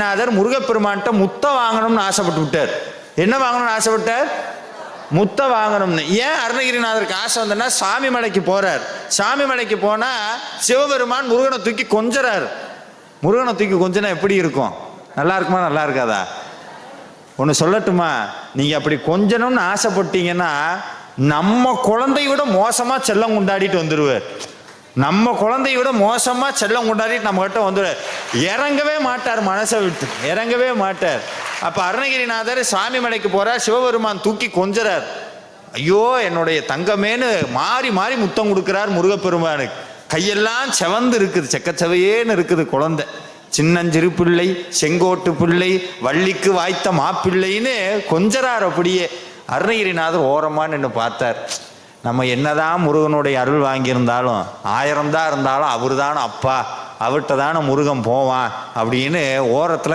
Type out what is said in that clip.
நாதர் முருகப்பெருமான்கிட்ட முத்த வாங்கணும்னு ஆசைப்பட்டு விட்டார் என்ன வாங்கணும்னு ஆசைப்பட்டார்? முத்த வாங்கணும்னு. ஏன் அருணகிரிநாதருக்கு ஆசை வந்தனா சாமி மலைக்கு போறார். சாமி மலைக்கு போனா சிவபெருமான் முருகனை தூக்கி கொஞ்சறார். முருகனை தூக்கி கொஞ்சனா எப்படி இருக்கும்? நல்லா இருக்குமா நல்லா இருக்காதா? ஒன்று சொல்லட்டுமா? நீங்க அப்படி கொஞ்சணும்னு ஆசைப்பட்டீங்கன்னா நம்ம குழந்தைய விட மோசமா செல்லம் கொண்டாடிட்டு வந்துருவார். நம்ம குழந்தைய விட மோசமா செல்லம் கொண்டாடிட்டு நம்ம கிட்ட வந்துடுவார் இறங்கவே மாட்டார் மனசை விட்டு. இறங்கவே மாட்டார். அப்ப அருணகிரிநாதர் சாமி மலைக்கு போறார் சிவபெருமான் தூக்கி கொஞ்சறார். ஐயோ என்னுடைய தங்கமேன்னு மாறி மாறி முத்தம் கொடுக்கிறார் முருகப்பெருமானுக்கு கையெல்லாம் செவந்து இருக்குது செக்கச்சவையேன்னு இருக்குது குழந்தை. சின்னஞ்சிறு பிள்ளை செங்கோட்டு பிள்ளை வள்ளிக்கு வாய்த்த மாப்பிள்ளைன்னு கொஞ்சரார் அப்படியே. அருணகிரிநாதர் ஓரமா நின்று பார்த்தார். நம்ம என்னதான் முருகனுடைய அருள் வாங்கியிருந்தாலும் ஆயிரம் தான் இருந்தாலும் அவர் தானே அப்பா அவர்கிட்ட தானே முருகன் போவான் அப்படின்னு ஓரத்தில்